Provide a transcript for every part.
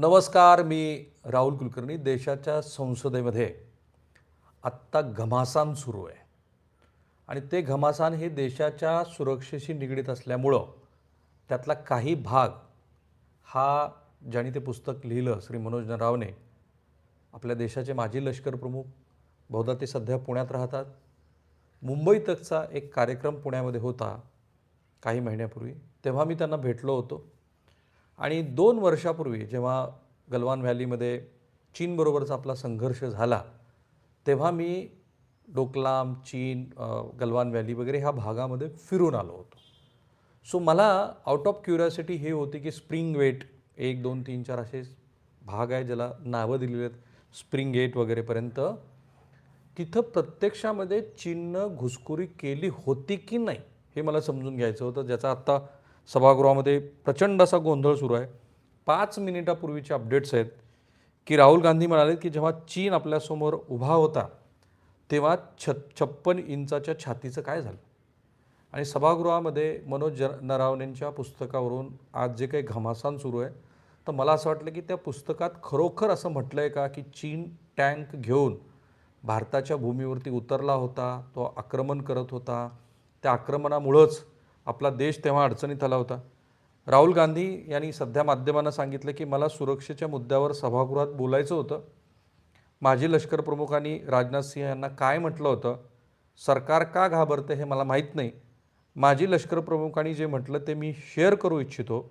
नमस्कार मी राहुल कुलकर्णी देशाच्या संसदेमध्ये. आत्ता घमासान सुरू आहे. आणि ते घमासान हे देशाच्या सुरक्षेशी निगडीत असल्यामुळं त्यातला काही भाग हा ज्याने ते पुस्तक लिहिलं श्री मनोज नरावने आपल्या देशाचे माजी लष्कर प्रमुख बहुधा ते सध्या पुण्यात राहतात. मुंबई तकचा एक कार्यक्रम पुण्यामध्ये होता काही महिन्यापूर्वी. तेव्हा मी त्यांना भेटलो होतो. आणि दोन वर्षापूर्वी जेव्हा गलवान व्हॅलीमध्ये चीनबरोबरचा आपला संघर्ष झाला तेव्हा मी डोकलाम चीन गलवान व्हॅली वगैरे ह्या भागामध्ये फिरून आलो होतो. सो मला आउट ऑफ क्युरियासिटी हे होती की स्प्रिंग वेट एक दोन तीन चार असे भाग आहे ज्याला नावं दिलेली आहेत स्प्रिंग गेट वगैरेपर्यंत तिथं प्रत्यक्षामध्ये चीननं घुसखोरी केली होती की नाही हे मला समजून घ्यायचं होतं ज्याचा आत्ता सभागृहामध्ये प्रचंड असा गोंधळ सुरू आहे. पाच मिनिटापूर्वीचे अपडेट्स आहेत की राहुल गांधी म्हणाले की जेव्हा चीन आपल्यासमोर उभा होता तेव्हा छ छप्पन इंचाच्या छातीचं काय झालं? आणि सभागृहामध्ये मनोज ज नरावणेंच्या पुस्तकावरून आज जे काही घमासान सुरू आहे तर मला असं वाटलं की त्या पुस्तकात खरोखर असं म्हटलं आहे का की चीन टँक घेऊन भारताच्या भूमीवरती उतरला होता तो आक्रमण करत होता. त्या आक्रमणामुळंच आपला देश तेव्हा अडचणीत आला होता. राहुल गांधी यांनी सध्या माध्यमांना सांगितलं की मला सुरक्षेच्या मुद्द्यावर सभागृहात बोलायचं होतं. माजी लष्करप्रमुखांनी राजनाथ सिंह यांना काय म्हटलं होतं? सरकार का घाबरते हे मला माहीत नाही. माजी लष्कर प्रमुखांनी जे म्हटलं ते मी शेअर करू इच्छितो.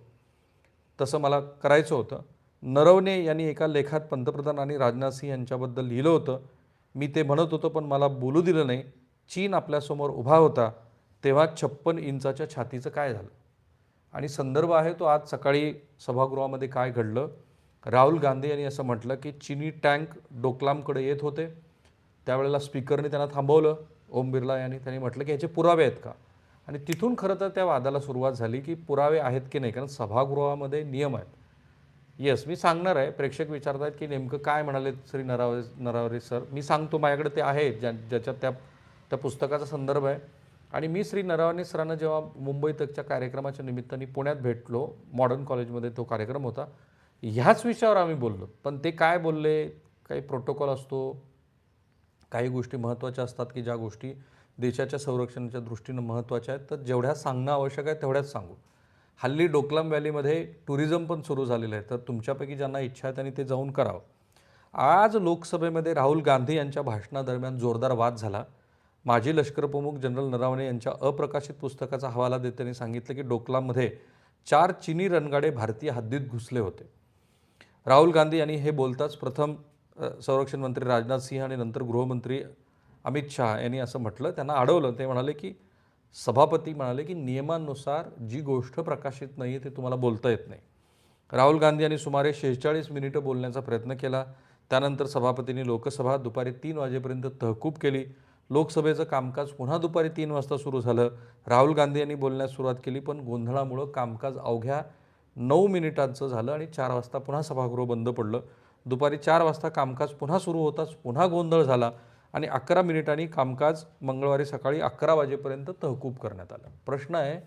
तसं मला करायचं होतं. नरवणे यांनी एका लेखात पंतप्रधान आणि राजनाथ सिंह यांच्याबद्दल लिहिलं होतं. मी ते म्हणत होतो पण मला बोलू दिलं नाही. चीन आपल्यासमोर उभा होता. तेव्हा छप्पन इंचाच्या छातीचं काय झालं? आणि संदर्भ आहे तो आज सकाळी सभागृहामध्ये काय घडलं? राहुल गांधी यांनी असं म्हटलं की चिनी टँक डोकलामकडे येत होते. त्यावेळेला स्पीकरने त्यांना थांबवलं. ओम बिर्ला यांनी त्यांनी म्हटलं की ह्याचे पुरावे आहेत का? आणि तिथून खरं तर त्या वादाला सुरुवात झाली की पुरावे आहेत की नाही? कारण सभागृहामध्ये नियम आहेत. येस मी सांगणार आहे. प्रेक्षक विचारत आहेत की नेमकं काय म्हणाले श्री नरावरे नरावरे सर? मी सांगतो माझ्याकडे ते आहे ज्या ज्याच्यात त्या त्या पुस्तकाचा संदर्भ आहे. आणि मी श्री नरवाने सरांना जेव्हा मुंबई तकच्या कार्यक्रमाच्या निमित्ताने पुण्यात भेटलो मॉडर्न कॉलेजमध्ये तो कार्यक्रम होता ह्याच विषयावर आम्ही बोललो. पण ते काय बोलले काही प्रोटोकॉल असतो काही गोष्टी महत्त्वाच्या असतात की ज्या गोष्टी देशाच्या संरक्षणाच्या दृष्टीनं महत्त्वाच्या आहेत तर जेवढ्या सांगणं आवश्यक आहे तेवढ्याच सांगू. हल्ली डोकलाम व्हॅलीमध्ये टुरिझम पण सुरू झालेलं आहे तर तुमच्यापैकी ज्यांना इच्छा आहे त्यांनी ते जाऊन करावं. आज लोकसभेमध्ये राहुल गांधी यांच्या भाषणादरम्यान जोरदार वाद झाला. माजी लष्करप्रमुख जनरल नरावणे यांच्या अप्रकाशित पुस्तकाचा हवाला देत त्यांनी सांगितलं की डोकलाममध्ये चार चिनी रणगाडे भारतीय हद्दीत घुसले होते. राहुल गांधी यांनी हे बोलताच प्रथम संरक्षण मंत्री राजनाथ सिंह आणि नंतर गृहमंत्री अमित शहा यांनी असं म्हटलं. त्यांना अडवलं ते म्हणाले की सभापती म्हणाले की नियमानुसार जी गोष्ट प्रकाशित नाही आहे ते तुम्हाला बोलता येत नाही. राहुल गांधी यांनी सुमारे शेहेचाळीस मिनिटं बोलण्याचा प्रयत्न केला. त्यानंतर सभापतींनी लोकसभा दुपारी तीन वाजेपर्यंत तहकूब केली. लोकसभेचं कामकाज पुन्हा दुपारी तीन वाजता सुरू झालं. राहुल गांधी यांनी बोलण्यास सुरुवात केली पण गोंधळामुळं कामकाज अवघ्या नऊ मिनिटांचं झालं आणि चार वाजता पुन्हा सभागृह बंद पडलं. दुपारी चार वाजता कामकाज पुन्हा सुरू होताच पुन्हा गोंधळ झाला आणि अकरा मिनिटांनी कामकाज मंगळवारी सकाळी अकरा वाजेपर्यंत तहकूब करण्यात आलं. प्रश्न आहे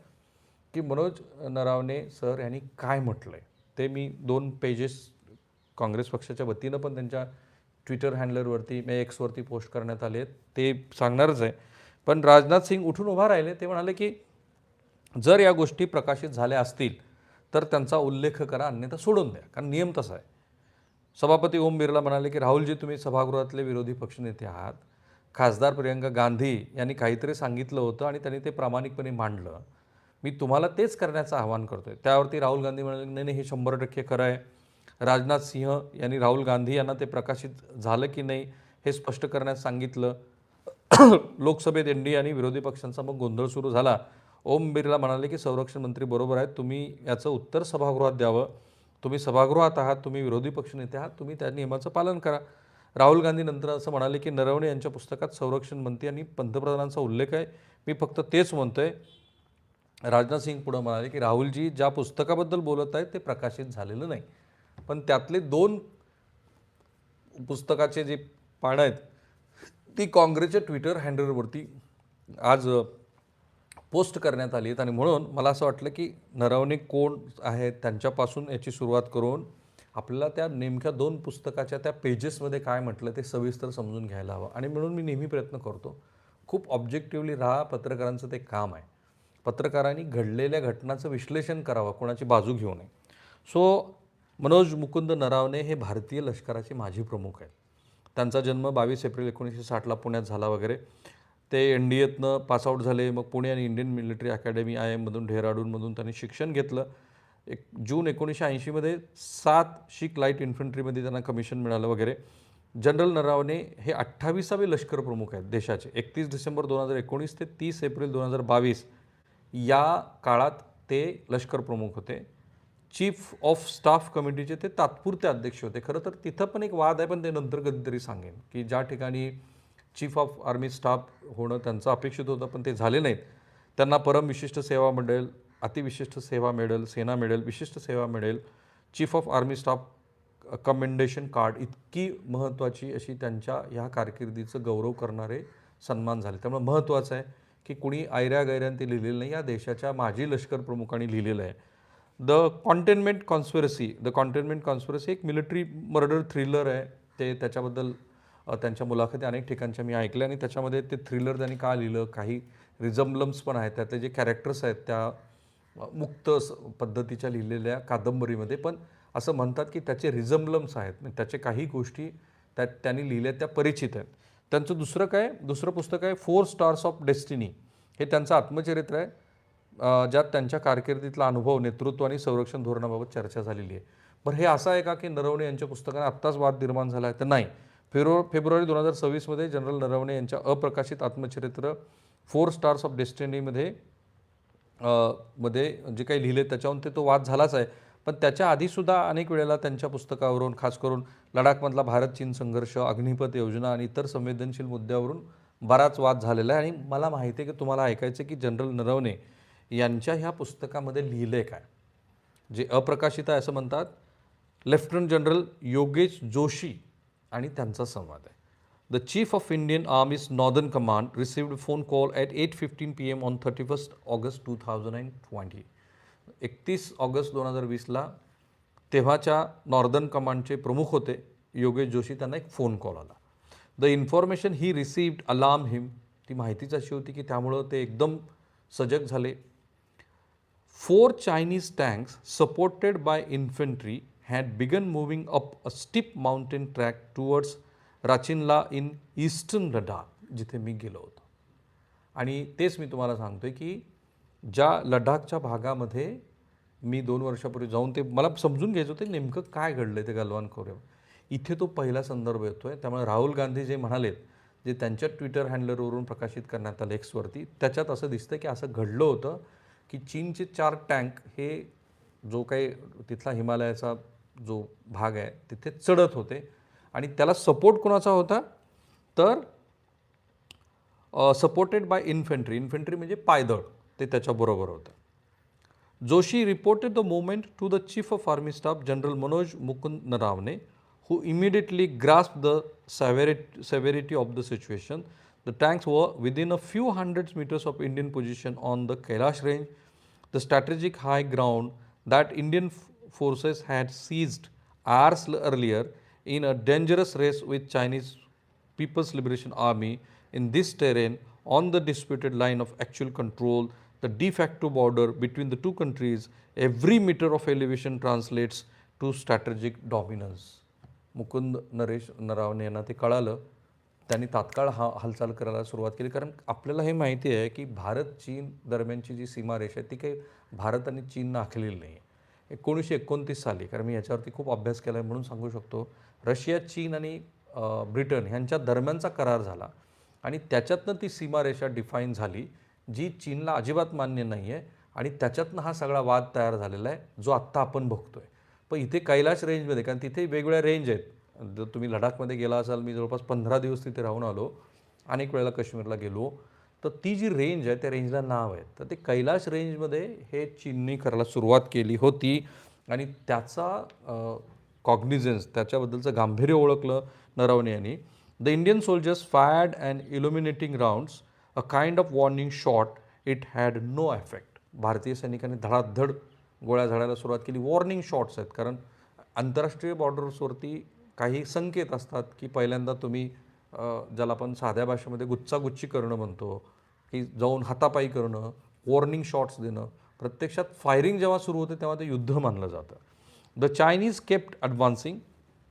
की मनोज नरावणे सर यांनी काय म्हटलं आहे ते मी दोन पेजेस काँग्रेस पक्षाच्या वतीनं पण त्यांच्या ट्विटर हँडलरवरती मे एक्सवरती पोस्ट करण्यात आले आहेत. ते सांगणारच आहे. पण राजनाथ सिंग उठून उभा राहिले ते म्हणाले की जर या गोष्टी प्रकाशित झाल्या असतील तर त्यांचा उल्लेख करा अन्यथा सोडून द्या कारण नियम तसा आहे. सभापती ओम बिर्ला म्हणाले की राहुलजी तुम्ही सभागृहातले विरोधी पक्षनेते आहात. खासदार प्रियंका गांधी यांनी काहीतरी सांगितलं होतं आणि त्यांनी ते प्रामाणिकपणे मांडलं. मी तुम्हाला तेच करण्याचं आवाहन करतोय. त्यावरती राहुल गांधी म्हणाले नाही नाही हे शंभर टक्के खरं आहे. राजनाथ सिंह यांनी राहुल गांधी यांना ते प्रकाशित झालं की नाही हे स्पष्ट करण्यास सांगितलं. लोकसभेत एन डी आणि विरोधी पक्षांचा मग गोंधळ सुरू झाला. ओम बिर्ला म्हणाले की संरक्षण मंत्री बरोबर आहेत. तुम्ही याचं उत्तर सभागृहात द्यावं. तुम्ही सभागृहात आहात. तुम्ही विरोधी पक्षनेते आहात. तुम्ही त्या नियमाचं पालन करा. राहुल गांधी नंतर असं म्हणाले की नरवणे यांच्या पुस्तकात संरक्षण मंत्री आणि पंतप्रधानांचा उल्लेख आहे. मी फक्त तेच म्हणतोय. राजनाथ सिंग पुढं म्हणाले की राहुलजी ज्या पुस्तकाबद्दल बोलत आहेत ते प्रकाशित झालेलं नाही. पण त्यातले दोन पुस्तकाचे जे पानं आहेत ती काँग्रेसच्या ट्विटर हँडलवरती आज पोस्ट करण्यात आली आहेत. आणि म्हणून मला असं वाटलं की नरवणे कोण आहेत त्यांच्यापासून याची सुरुवात करून आपल्याला त्या नेमक्या दोन पुस्तकाच्या त्या पेजेसमध्ये काय म्हटलं ते सविस्तर समजून घ्यायला हवं. आणि म्हणून मी नेहमी प्रयत्न करतो खूप ऑब्जेक्टिव्हली राहा पत्रकारांचं ते काम आहे. पत्रकारांनी घडलेल्या घटनाचं विश्लेषण करावं कोणाची बाजू घेऊ नये. सो मनोज मुकुंद नरावणे हे भारतीय लष्कराचे माजी प्रमुख आहेत. त्यांचा जन्म बावीस एप्रिल एकोणीसशे साठला पुण्यात झाला वगैरे. ते एन डी एतनं पासआउट झाले मग पुणे आणि इंडियन मिलिटरी अकॅडमी आय एममधून डेहराडूनमधून त्यांनी शिक्षण घेतलं. एक जून एकोणीसशे ऐंशीमध्ये सात शीख लाइट इन्फंट्रीमध्ये त्यांना कमिशन मिळालं वगैरे. जनरल नरावणे हे अठ्ठावीसावे लष्कर प्रमुख आहेत देशाचे. एकतीस डिसेंबर दोन हजार एकोणीस ते तीस एप्रिल दोन हजार बावीस या काळात ते लष्कर प्रमुख होते. चीफ ऑफ स्टाफ कमिटीचे ते तात्पुरते अध्यक्ष होते. खरं तर तिथं पण एक वाद आहे पण ते नंतर कधीतरी सांगेन. की ज्या ठिकाणी चीफ ऑफ आर्मी स्टाफ होणं त्यांचं अपेक्षित होतं पण ते झाले नाहीत. त्यांना परम विशिष्ट सेवा मंडळ अतिविशिष्ट सेवा मेडल सेना मेडल विशिष्ट सेवा मिळेल. Chief of army staff commendation card इतकी महत्त्वाची अशी त्यांच्या ह्या कारकिर्दीचं गौरव करणारे सन्मान झाले. त्यामुळे महत्त्वाचं आहे की कुणी आयऱ्यागैऱ्याने ते लिहिलेलं नाही या देशाच्या माजी लष्कर प्रमुखांनी लिहिलेलं आहे. The containment conspiracy the containment conspiracy एक मिलिटरी मर्डर थ्रिलर आहे. ते त्याच्याबद्दल त्यांच्या मुलाखती अनेक ठिकाणच्या मी ऐकल्या आणि त्याच्यामध्ये ते थ्रिलर त्यांनी का लिहिलं? काही रिझम्बलम्स पण आहेत. त्यातले जे कॅरेक्टर्स आहेत त्या मुक्त पद्धतीच्या लिहिलेल्या कादंबरीमध्ये. पण असं म्हणतात की त्याचे रिझम्बलम्स आहेत. म्हणजे त्याचे काही गोष्टी त्या त्यांनी लिहिल्या त्या परिचित आहेत. त्यांचं दुसरं काय? दुसरं पुस्तक आहे फोर स्टार्स ऑफ डेस्टिनी हे त्यांचं आत्मचरित्र आहे. ज्यात त्यांच्या कारकिर्दीतला अनुभव नेतृत्व आणि संरक्षण धोरणाबाबत चर्चा झालेली आहे. बरं हे असं आहे का की नरवणे यांच्या पुस्तकाने आत्ताच वाद निर्माण झाला आहे? तर नाही. फेब्रु फेब्रुवारी दोन हजार सव्वीसमध्ये जनरल नरवणे यांच्या अप्रकाशित आत्मचरित्र फोर स्टार्स ऑफ डेस्टिनीमध्ये मध्ये जे काही लिहिले त्याच्यावरून ते तो वाद झालाच आहे. पण त्याच्या आधीसुद्धा अनेक वेळेला त्यांच्या पुस्तकावरून खास करून लडाखमधला भारत चीन संघर्ष अग्निपथ योजना आणि इतर संवेदनशील मुद्द्यावरून बराच वाद झालेला आहे. आणि मला माहिती आहे की तुम्हाला ऐकायचं आहे की जनरल नरवणे यांच्या ह्या पुस्तकामध्ये लिहिलं आहे काय? जे अप्रकाशित आहे असं म्हणतात लेफ्टनंट जनरल योगेश जोशी आणि त्यांचा संवाद आहे. The chief of Indian army's northern command received phone call at eight fifteen P M on thirty first August two thousand and twenty एकतीस ऑगस्ट दोन हजार वीसला तेव्हाच्या नॉर्दर्न कमांडचे प्रमुख होते योगेश जोशी. त्यांना एक फोन कॉल आला. The information he received alarm him ती माहितीच अशी होती की त्यामुळं ते एकदम सजग झाले. Four Chinese tanks, supported by infantry, had begun moving up a steep mountain track towards Rachinla in eastern Ladakh, जिथे मी गेलो होतो. आणि तेच मी तुम्हाला सांगतो आहे की ज्या लडाखच्या भागामध्ये मी दोन वर्षापूर्वी जाऊन ते मला समजून घ्यायचं होतं नेमकं काय घडलं ते गलवान खोऱ्यावर इथे तो पहिला संदर्भ येतो आहे त्यामुळे राहुल गांधी जे म्हणालेत जे त्यांच्या ट्विटर हँडलरवरून प्रकाशित करण्यात आलं एक्सवरती त्याच्यात असं दिसतं की असं घडलं होतं. की चीनचे चार टँक हे जो काही तिथला हिमालयाचा जो भाग आहे तिथे चढत होते. आणि त्याला सपोर्ट कोणाचा होता? तर सपोर्टेड बाय इन्फेंट्री इन्फेंट्री म्हणजे पायदळ. ते त्याच्याबरोबर होतं. Joshi reported the moment to the chief of army staff general Manoj Mukund Naravane who immediately grasp the severity severity of the situation the tanks were within a few hundred metres of Indian position on the Kailash range the strategic high ground that Indian f- forces had seized hours l- earlier in a dangerous race with Chinese People's Liberation Army in this terrain on the disputed line of actual control, the de facto border between the two countries, every meter of elevation translates to strategic dominance. Mukund Naresh Naravane यांना ते कळालं त्यांनी तात्काळ हा हालचाल करायला सुरुवात केली. कारण आपल्याला हे माहिती आहे की भारत चीन दरम्यानची जी सीमारेषा आहे ती काही भारत आणि चीननं आखलेली नाही आहे. एकोणीसशे एकोणतीस साली कारण मी याच्यावरती खूप अभ्यास केला आहे म्हणून सांगू शकतो रशिया चीन आणि ब्रिटन ह्यांच्या दरम्यानचा करार झाला आणि त्याच्यातनं ती सीमारेषा डिफाईन झाली जी चीनला अजिबात मान्य नाही आहे आणि त्याच्यातनं हा सगळा वाद तयार झालेला आहे जो आत्ता आपण बघतोय. पण इथे कैलाश रेंजमध्ये कारण तिथे वेगवेगळ्या रेंज आहेत. जर तुम्ही लडाखमध्ये गेला असाल मी जवळपास पंधरा दिवस तिथे राहून आलो अनेक वेळेला काश्मीरला गेलो तर ती जी रेंज आहे त्या रेंजला नाव आहे. तर ते कैलाश रेंजमध्ये हे चीननी करायला सुरुवात केली होती आणि त्याचा कॉग्निझन्स त्याच्याबद्दलचं गांभीर्य ओळखलं नरवणे यांनी. The Indian soldiers fired and illuminating rounds a kind of warning shot it had no effect भारतीय सैनिकांनी धडाधड गोळ्या झाडायला सुरुवात केली. वॉर्निंग शॉट्स आहेत कारण आंतरराष्ट्रीय बॉर्डर्सवरती काही संकेत असतात की पहिल्यांदा तुम्ही ज्याला आपण साध्या भाषेमध्ये गुच्चागुच्ची करणं म्हणतो की जाऊन हातापायी करणं वॉर्निंग शॉट्स देणं प्रत्यक्षात फायरिंग जेव्हा सुरू होते तेव्हा ते युद्ध मानलं जातं. द चायनीज केप्ट ॲडव्हान्सिंग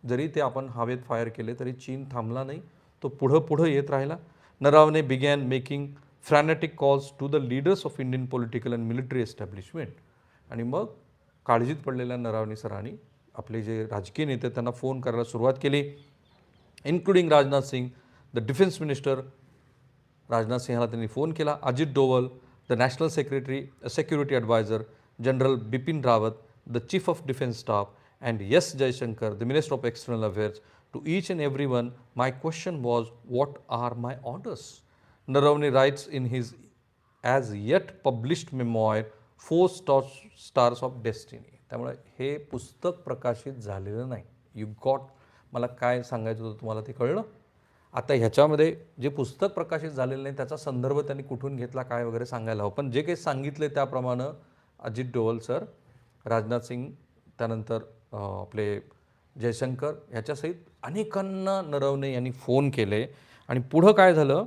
जरी ते आपण हवेत फायर केले तरी चीन थांबला नाही तो पुढं पुढं येत राहिला. Naravane began making frenetic calls to the leaders of Indian political and military establishment आणि मग काळजीत पडलेल्या नरावणे सरांनी आपले जे राजकीय नेते त्यांना फोन करायला सुरुवात केली. Including Rajnath Singh the defence minister Rajnath सिंहाला त्यांनी फोन केला. Ajit Doval the national secretary security adviser general Bipin Rawat the chief of defence staff and S Jaishankar the minister of external affairs to each and every one my question was what are my orders Naravane writes in his as yet published memoir four stars stars of destiny त्यामुळे हे पुस्तक प्रकाशित झालेलं नाही. You got मला काय सांगायचं होतं तुम्हाला ते कळलं? आता ह्याच्यामध्ये जे पुस्तक प्रकाशित झालेलं नाही त्याचा संदर्भ त्यांनी कुठून घेतला काय वगैरे सांगायला हवं. पण जे काही सांगितले त्याप्रमाणे अजित डोवल सर राजनाथ सिंग त्यानंतर आपले जयशंकर ह्याच्यासहित अनेकांना नरवणे यांनी फोन केले. आणि पुढं काय झालं?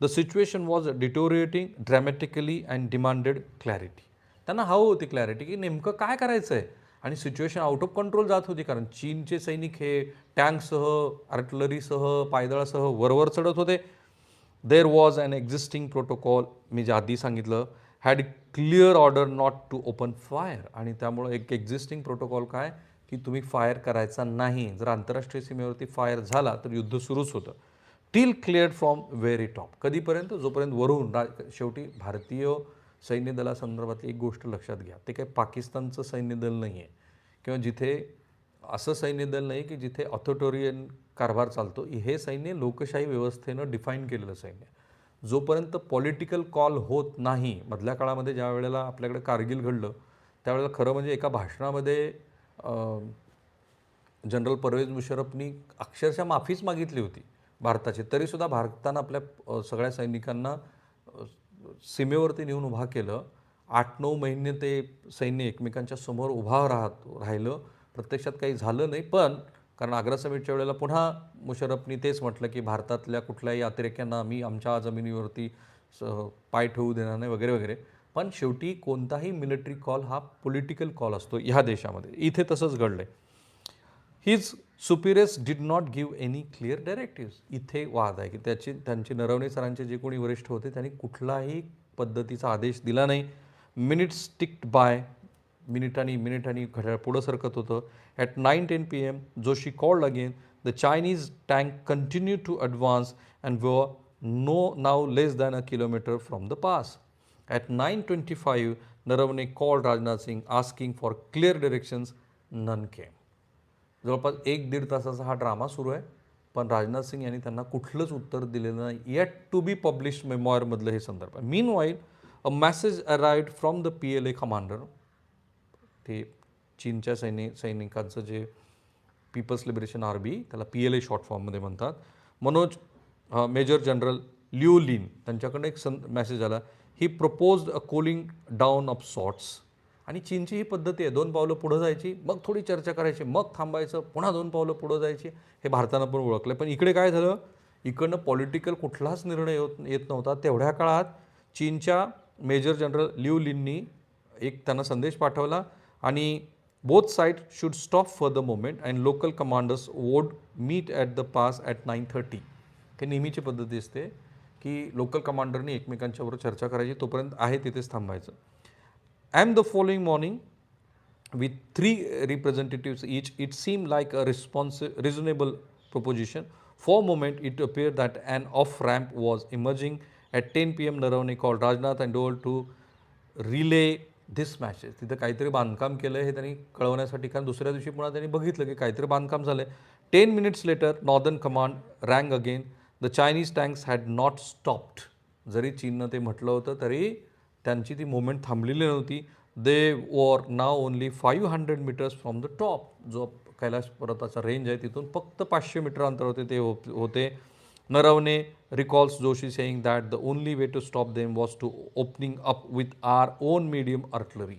The situation was deteriorating dramatically and demanded clarity त्यांना हवं होती क्लॅरिटी की नेमकं काय करायचं आहे आणि सिच्युएशन आउट ऑफ कंट्रोल जात होती कारण चीनचे सैनिक हे टँकसह आर्टलरीसह पायदळासह वरवर चढत होते. There was an existing protocol मी जे आधी सांगितलं had clear order not to open fire आणि त्यामुळं एक एक्झिस्टिंग प्रोटोकॉल काय? की तुम्ही फायर करायचा नाही. जर आंतरराष्ट्रीय सीमेवरती फायर झाला तर युद्ध सुरूच होतं. Till clear from very top कधीपर्यंत? जोपर्यंत वरून. रा शेवटी भारतीय सैन्य दलासंदर्भातली एक गोष्ट लक्षात घ्या. ते काही पाकिस्तानचं सैन्य दल नाही आहे किंवा जिथे असं सैन्य दल नाही की जिथे ऑथोटोरियन कारभार चालतो हे सैन्य लोकशाही व्यवस्थेनं डिफाईन केलेलं सैन्य. जोपर्यंत पॉलिटिकल कॉल होत नाही मधल्या काळामध्ये ज्या वेळेला आपल्याकडे कारगिल घडलं त्यावेळेला खरं म्हणजे एका भाषणामध्ये जनरल परवेज मुशरफनी अक्षरशः माफीच मागितली होती भारताची. तरीसुद्धा भारतानं आपल्या सगळ्या सैनिकांना सीमेवरती नेऊन उभा केलं. आठ नऊ महिने ते सैन्य एकमेकांच्या समोर उभा राहत राहिलं. प्रत्यक्षात काही झालं नाही पण कारण आग्रा समिटच्या वेळेला पुन्हा मुशर्रफनी तेच म्हटलं की भारतातल्या कुठल्याही अतिरेक्यांना आम्ही आमच्या जमिनीवरती स पाय ठेवू देणार नाही वगैरे वगैरे. पण शेवटी कोणताही मिलिटरी कॉल हा पॉलिटिकल कॉल असतो ह्या देशामध्ये. इथे तसंच घडलं आहे हीच superiors did not give any clear directives. इथे वाद आहे की त्याचे त्यांचे नरवणे सरांचे जे कोणी वरिष्ठ होते त्यांनी कुठलाही पद्धतीचा आदेश दिला नाही. मिनिट्स स्टिक्ड बाय मिनिटांनी मिनिटांनी घड्याळ पुढं सरकत होतं. At nine ten P M Joshi called again the Chinese tank continue to advance and were no now less than a kilometre from the pass at nine twenty five Naravane called Rajnath Singh asking for clear directions none came जवळपास एक दीड तासाचा हा drama सुरू आहे. पण राजनाथ सिंग यांनी त्यांना कुठलंच उत्तर दिलेलं नाही. येट टू बी पब्लिश मेमॉयरमधलं हे संदर्भ आहे. Meanwhile a message arrived from the P L A commander ते चीनच्या सैनिक सैनिकांचं जे पीपल्स लिबरेशन आर्मी त्याला पी एल ए शॉर्ट फॉर्ममध्ये म्हणतात. Manoj major general Liu Lin त्यांच्याकडनं एक सं मॅसेज आला. He proposed a cooling down of sorts आणि चीनची ही पद्धती आहे दोन पावलं पुढं जायची मग थोडी चर्चा करायची मग थांबायचं पुन्हा दोन पावलं पुढं जायची हे भारतानं पण ओळखलं पण इकडे काय झालं? इकडनं पॉलिटिकल कुठलाच निर्णय होत येत नव्हता. तेवढ्या काळात चीनच्या मेजर जनरल लिव लिननी एक त्यांना संदेश पाठवला आणि both side should stop for the moment and local commanders would meet at the pass at nine thirty हे नेहमीची पद्धती असते की लोकल कमांडरनी एकमेकांच्याबरोबर चर्चा करायची तोपर्यंत आहे तिथेच थांबायचं. And the following morning, with three representatives each, it seemed like a responsive, reasonable proposition. For a moment, it appeared that an off-ramp was emerging. At 10 p.m., Naravane called Rajnath and Dole to relay this message. तिथं काहीतरी बांधकाम केलं हे त्यांनी कळवण्यासाठी कारण दुसऱ्या दिवशी पुन्हा त्यांनी बघितलं की काहीतरी बांधकाम झालं ten minutes later northern command rang again the Chinese tanks had not stopped जरी चीननं ते म्हटलं होतं तरी त्यांची ती मुवमेंट थांबलेली नव्हती. They were now only five hundred metres from the top जो कैलाश पर्वताचा रेंज आहे तिथून फक्त पाचशे मीटर अंतर होते ते होते Naravane recalls Joshi saying that the only way to stop them was to opening up with our own medium artillery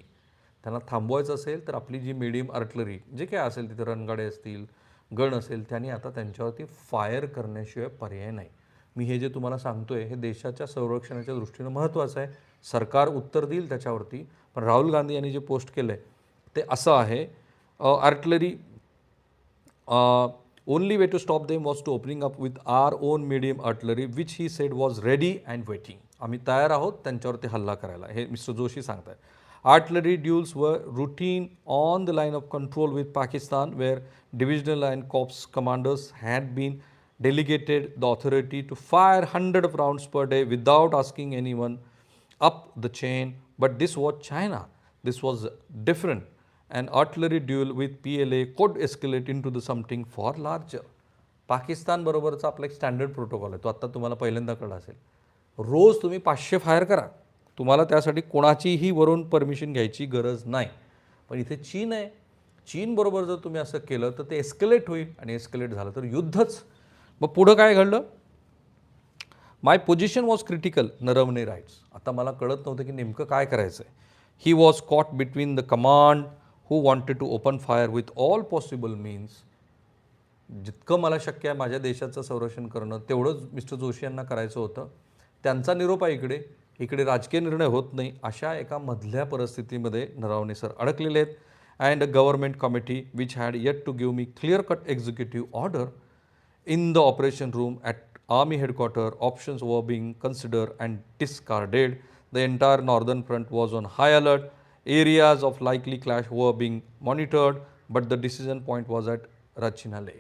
त्यांना थांबवायचं असेल तर आपली जी मिडियम आर्टलरी जे काय असेल तिथे रणगाडे असतील गण असेल त्यांनी आता त्यांच्यावरती फायर करण्याशिवाय पर्याय नाही. मी हे जे तुम्हाला सांगतोय हे देशाच्या संरक्षणाच्या दृष्टीनं महत्त्वाचं आहे. सरकार उत्तर देईल त्याच्यावरती. पण राहुल गांधी यांनी जे पोस्ट केलं ते असं आहे artillery only way to stop them was to opening up with our own medium artillery which he said was ready and waiting आम्ही तयार आहोत त्यांच्यावरती हल्ला करायला. हे मिस्टर जोशी सांगत आहेत artillery duels were routine on the line of control with Pakistan where divisional and corps commanders had been delegated the authority to fire hundred of rounds per day without asking any one up the chain. But this was China. This was different. An artillery duel with PLA could escalate into the something far larger. Pakistan बरोबरचा आपला एक standard protocol आहे तो आत्ता तुम्हाला पहिल्यांदा कळला असेल रोज तुम्ही पाचशे फायर करा तुम्हाला त्यासाठी कोणाचीही वरून परमिशन घ्यायची गरज नाही पण इथे चीन आहे चीनबरोबर जर तुम्ही असं केलं तर ते एस्केलेट होईल आणि एस्केलेट झालं तर युद्धच मग पुढं काय घडलं my position was critical Naravane writes आता मला कळत नव्हतं की नेमकं काय करायचं आहे he was caught between the command who wanted to open fire with all possible means जितकं मला शक्य आहे माझ्या देशाचं संरक्षण करणं तेवढंच मिस्टर जोशी यांना करायचं होतं. त्यांचा निरोप आहे इकडे. इकडे राजकीय निर्णय होत नाही. अशा एका मधल्या परिस्थितीमध्ये नरावणे सर अडकलेले आहेत. And a government committee which had yet to give me clear cut executive order in the operation room at army headquarters options were being considered and discarded the entire northern front was on high alert areas of likely clash were being monitored but the decision point was at rachinale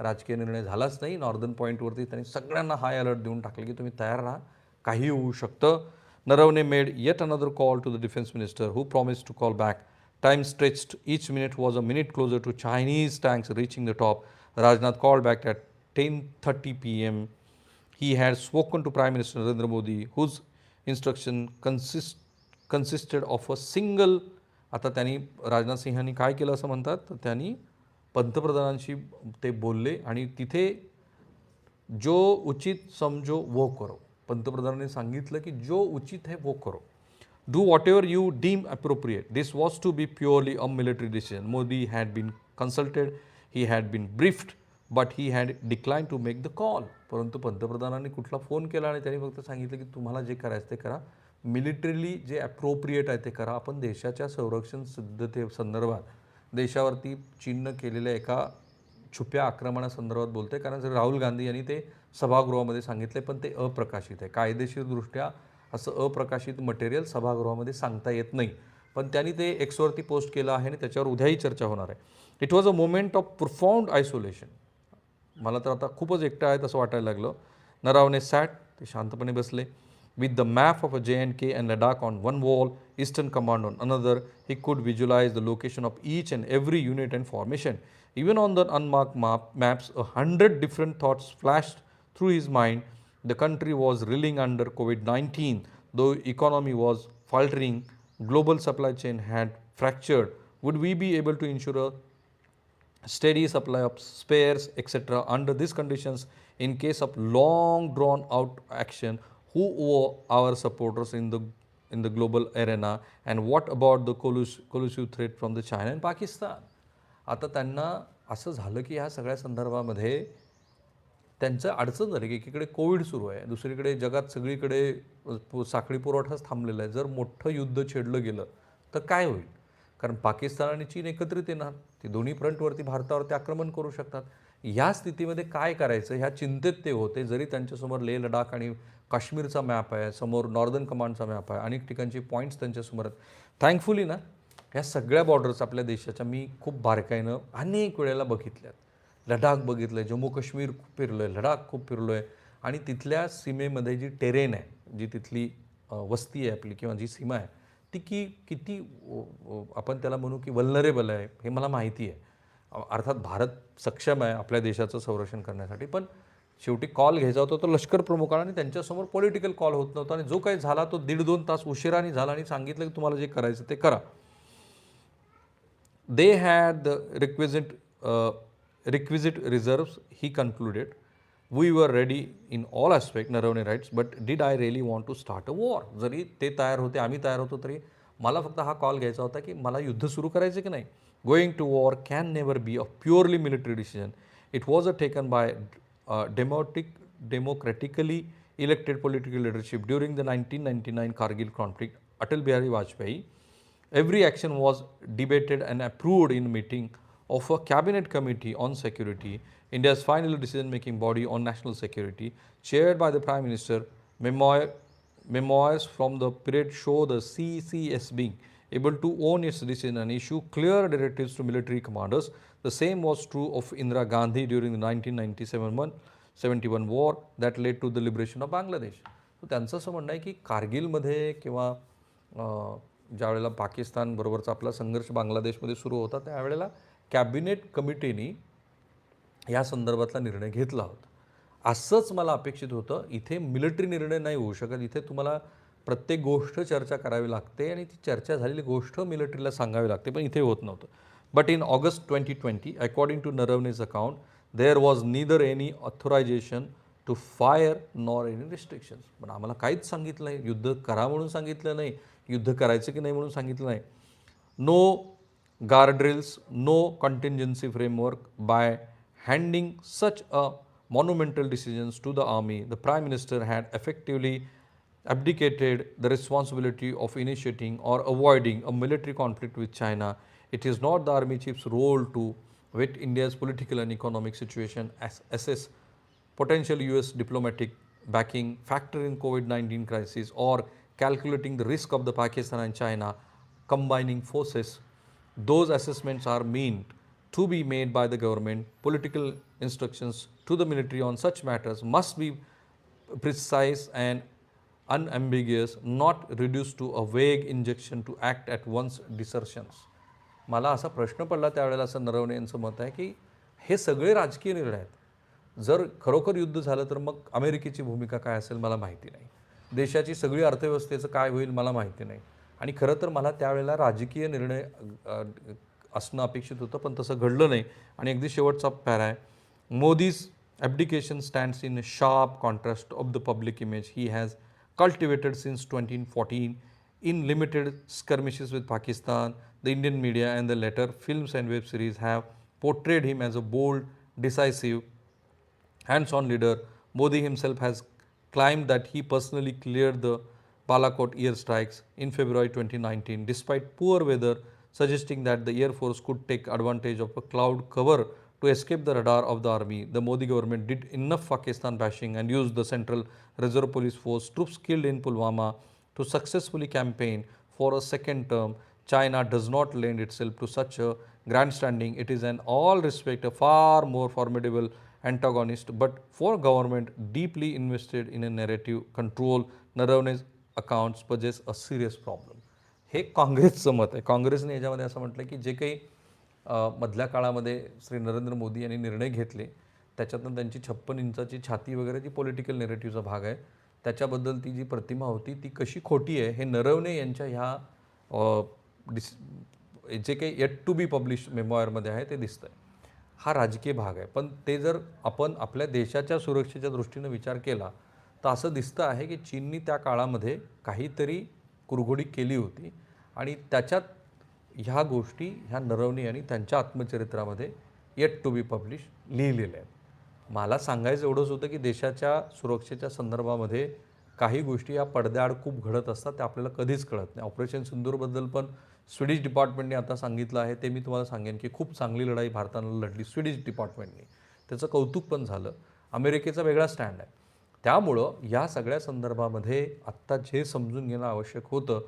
राजकीय निर्णय झालाच नाही northern पॉईंटवरती त्यांनी सगळ्यांना high alert देऊन टाकले की तुम्ही तयार राहा काही होऊ शकतं Naravane made yet another call to the defence minister who promise to call back Time stretched, each minute was a minute closer to Chinese tanks reaching the top. Rajnath called back at 10:30 p.m. He had spoken to Prime Minister Narendra Modi, whose instruction consist, consisted of a single आता त्यांनी राजनाथ सिंहांनी काय केलं असं म्हणतात? तर त्यांनी पंतप्रधानांशी ते बोलले आणि तिथे जो उचित समजो वो करो. पंतप्रधानांनी सांगितलं की जो उचित आहे वो करो. Do whatever you deem appropriate this was to be purely a military decision Modi had been consulted he had been briefed but he had decline to make the call परंतु पंतप्रधानांनी कुठला फोन केला आणि त्यांनी फक्त सांगितलं की तुम्हाला जे करायचं ते करा. मिलिटरीली जे ॲप्रोप्रिएट आहे ते करा. आपण देशाच्या संरक्षण सिद्धते संदर्भात देशावरती चीननं केलेल्या एका छुप्या आक्रमणासंदर्भात बोलते कारण जर राहुल गांधी यांनी ते सभागृहामध्ये सांगितले पण ते अप्रकाशित आहे. कायदेशीरदृष्ट्या असं अप्रकाशित मटेरियल सभागृहामध्ये सांगता येत नाही. पण त्यांनी ते एक्सवरती पोस्ट केलं आहे आणि त्याच्यावर उद्याही चर्चा होणार आहे. It was a moment of profound isolation मला तर आता खूपच एकटं आहे असं वाटायला लागलं नरावने सॅट ते शांतपणे बसले with the map of uh J and K and Ladakh on one wall eastern command on another he could visualise the location of each and every unit and formation even on the unmarked map maps a hundred different thoughts flashed through his mind the country was reeling under covid-19 though economy was faltering global supply chain had fractured would we be able to ensure a steady supply of spares, etc. Under these conditions, in case of long drawn out action, who were our supporters in the in the global arena, and what about the collusive threat from the China and Pakistan? आता त्यांना असं झालं की ह्या सगळ्या संदर्भामध्ये त्यांचं अडचण झाली की एकीकडे कोविड सुरू आहे दुसरीकडे जगात सगळीकडे साखळी पुरवठाच थांबलेला आहे जर मोठं युद्ध छेडलं गेलं तर काय होईल कारण पाकिस्तान आणि चीन एकत्रित येणार. ती दोन्ही फ्रंटवरती भारतावरती आक्रमण करू शकतात. या स्थितीमध्ये काय करायचं? ह्या चिंतेत ते होते. जरी त्यांच्यासमोर लेह लडाख आणि काश्मीरचा मॅप आहे समोर नॉर्दर्न कमांडचा मॅप आहे अनेक ठिकाणचे पॉईंट्स त्यांच्यासमोर आहेत. थँकफुली ना ह्या सगळ्या बॉर्डर्स आपल्या देशाच्या मी खूप बारकाईनं अनेक वेळेला बघितल्यात. लडाख बघितलं आहे जम्मू काश्मीर खूप फिरलो आहे लडाख खूप फिरलो आहे आणि तिथल्या सीमेमध्ये जी टेरेन आहे जी तिथली वस्ती आहे आपली किंवा जी सीमा आहे की किती आपण त्याला म्हणू की वल्नरेबल आहे हे मला माहिती आहे. अर्थात भारत सक्षम आहे आपल्या देशाचं संरक्षण करण्यासाठी पण शेवटी कॉल घ्यायचा होता तो लष्कर प्रमुखाला आणि त्यांच्यासमोर पॉलिटिकल कॉल होत नव्हता आणि जो काही झाला तो दीड दोन तास उशिराने झाला आणि सांगितलं की तुम्हाला जे करायचं ते करा. They had the requisite requisite reserves he concluded we were ready in all aspect naravane writes but did i really want to start a war? जरी ते तयार होते आम्ही तयार होतो तरी मला फक्त हा कॉल घ्यायचा होता की मला युद्ध सुरू करायचं की नाही? Going to war can never be a purely military decision it was a taken by demotic democratically elected political leadership during the nineteen ninety nine Kargil conflict Atal Bihari Vajpayee Every action was debated and approved in meeting of a cabinet committee on security, India's final decision-making body on national security, chaired by the Prime Minister. Memoir, memoirs from the period show the CCS being able to own its decision and issue clear directives to military commanders. The same was true of Indira Gandhi during the 1997 71 war that led to the liberation of Bangladesh. So त्यांचं असं म्हणणं आहे की कारगिलमध्ये किंवा अं, ज्या वेळेला पाकिस्तान बरोबरचा आपला संघर्ष बांगलादेशमध्ये सुरू होता त्यावेळेला कॅबिनेट कमिटीनी या संदर्भातला निर्णय घेतला होता. असंच मला अपेक्षित होतं इथे मिलिटरी निर्णय नाही होऊ शकत इथे तुम्हाला प्रत्येक गोष्ट चर्चा करावी लागते आणि ती चर्चा झालेली गोष्ट मिलिटरीला सांगावी लागते पण इथे होत नव्हतं. But in August twenty twenty according to Naravane's account there was neither any authorisation to fire nor any restrictions पण आम्हाला काहीच सांगितलं नाही. युद्ध करा म्हणून सांगितलं नाही. युद्ध करायचं की नाही म्हणून सांगितलं नाही. No guardrails, no contingency framework by handing such a monumental decisions to the army, the prime minister had effectively abdicated the responsibility of initiating or avoiding a military conflict with China. It is not the army chief's role to vet India's political and economic situation, as assess potential US diplomatic backing, factor in COVID-19 crisis, or calculating the risk of the Pakistan and China combining forces. Those assessments are meant to be made by the government. Political instructions to the military on such matters must be precise and unambiguous, not reduced to a vague injection to act at one's desertions. मला असा प्रश्न पडला त्यावेळेला असं नरवणे यांचं मत आहे की हे सगळे राजकीय निर्णय आहेत जर खरोखर युद्ध झालं तर मग अमेरिकेची भूमिका काय असेल मला माहिती नाही देशाची सगळी अर्थव्यवस्थेचं काय होईल मला माहिती नाही आणि खरं तर मला त्यावेळेला राजकीय निर्णय अ, असणं अपेक्षित होतं पण तसं घडलं नाही आणि अगदी शेवटचा पॅरा आहे Modi's abdication stands in sharp contrast of the public image he has cultivated since 2014 in limited skirmishes with Pakistan. The Indian media and the later films and web series have portrayed him as a bold, decisive, hands on leader. Modi himself has claimed that he personally cleared the Balakot airstrikes in February 2019 despite poor weather, suggesting that the Air Force could take advantage of a cloud cover to escape the radar of the army. The Modi government did enough Pakistan bashing and used the Central Reserve Police Force troops killed in Pulwama to successfully campaign for a second term. China does not lend itself to such a grandstanding. It is in all respect a far more formidable antagonist, but for government deeply invested in a narrative control, Narawane's accounts pages a serious problem हे काँग्रेसचं मत आहे. काँग्रेसने याच्यामध्ये असं म्हटलं की जे काही मधल्या काळामध्ये श्री नरेंद्र मोदी यांनी निर्णय घेतले त्याच्यातनं त्यांची छप्पन इंचाची छाती वगैरे जी पॉलिटिकल नेरेटिव्हचा भाग आहे त्याच्याबद्दल ती जी प्रतिमा होती ती कशी खोटी आहे हे नरवणे यांच्या ह्या डिस जे काही येट टू बी पब्लिश मेमोयरमध्ये आहे ते दिसतं आहे हा राजकीय भाग आहे. पण ते जर आपण आपल्या देशाच्या सुरक्षेच्या दृष्टीनं विचार केला तर असं दिसतं आहे की चीननी त्या काळामध्ये काहीतरी कुरघोडी केली होती आणि त्याच्यात ह्या गोष्टी ह्या नरवणे यांनी त्यांच्या आत्मचरित्रामध्ये येट टू बी पब्लिश लिहिलेल्या आहेत. मला सांगायचं एवढंच होतं की देशाच्या सुरक्षेच्या संदर्भामध्ये काही गोष्टी या पडद्याआड खूप घडत असतात त्या आपल्याला कधीच कळत नाही. ऑपरेशन सिंदूरबद्दल पण स्वीडिश डिपार्टमेंटने आता सांगितलं आहे. ते मी तुम्हाला सांगेन की खूप चांगली लढाई भारतानं लढली स्वीडिश डिपार्टमेंटने. त्याचं कौतुक पण झालं. अमेरिकेचा वेगळा स्टँड आहे. त्यामुळं या सगळ्या संदर्भामध्ये आत्ता जे समजून घेणं आवश्यक होतं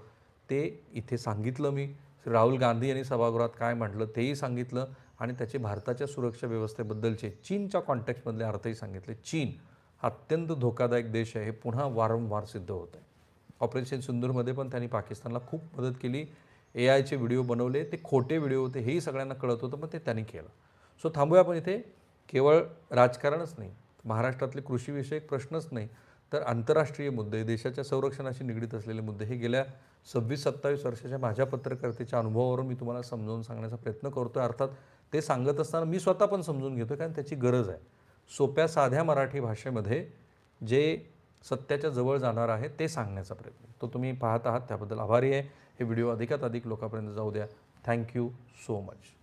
ते इथे सांगितलं मी. श्री राहुल गांधी यांनी सभागृहात काय म्हटलं तेही सांगितलं आणि त्याचे भारताच्या सुरक्षा व्यवस्थेबद्दलचे चीनच्या कॉन्टॅक्टमधले अर्थही सांगितले. चीन हा अत्यंत धोकादायक देश आहे हे पुन्हा वारंवार सिद्ध होत आहे. ऑपरेशन सिंदूरमध्ये पण त्यांनी पाकिस्तानला खूप मदत केली. ए आयचे व्हिडिओ बनवले ते खोटे व्हिडिओ होते हेही सगळ्यांना कळत होतं पण ते त्यांनी केलं. सो थांबूया आपण इथे. केवळ राजकारणच नाही महाराष्ट्रातले कृषीविषयक प्रश्नच नाही तर आंतरराष्ट्रीय मुद्दे देशाच्या संरक्षणाशी निगडीत असलेले मुद्दे हे गेल्या सव्वीस सत्तावीस वर्षाच्या माझ्या पत्रकारितेच्या अनुभवावरून मी तुम्हाला समजावून सांगण्याचा प्रयत्न करतो आहे अर्थात ते सांगत असताना मी स्वतः पण समजून घेतो कारण त्याची गरज आहे. सोप्या साध्या मराठी भाषेमध्ये जे सत्याच्या जवळ जाणार आहे ते सांगण्याचा प्रयत्न. तो तुम्ही पाहत आहात त्याबद्दल आभारी आहे. हे व्हिडिओ अधिकात अधिक लोकांपर्यंत जाऊ द्या. Thank you so much.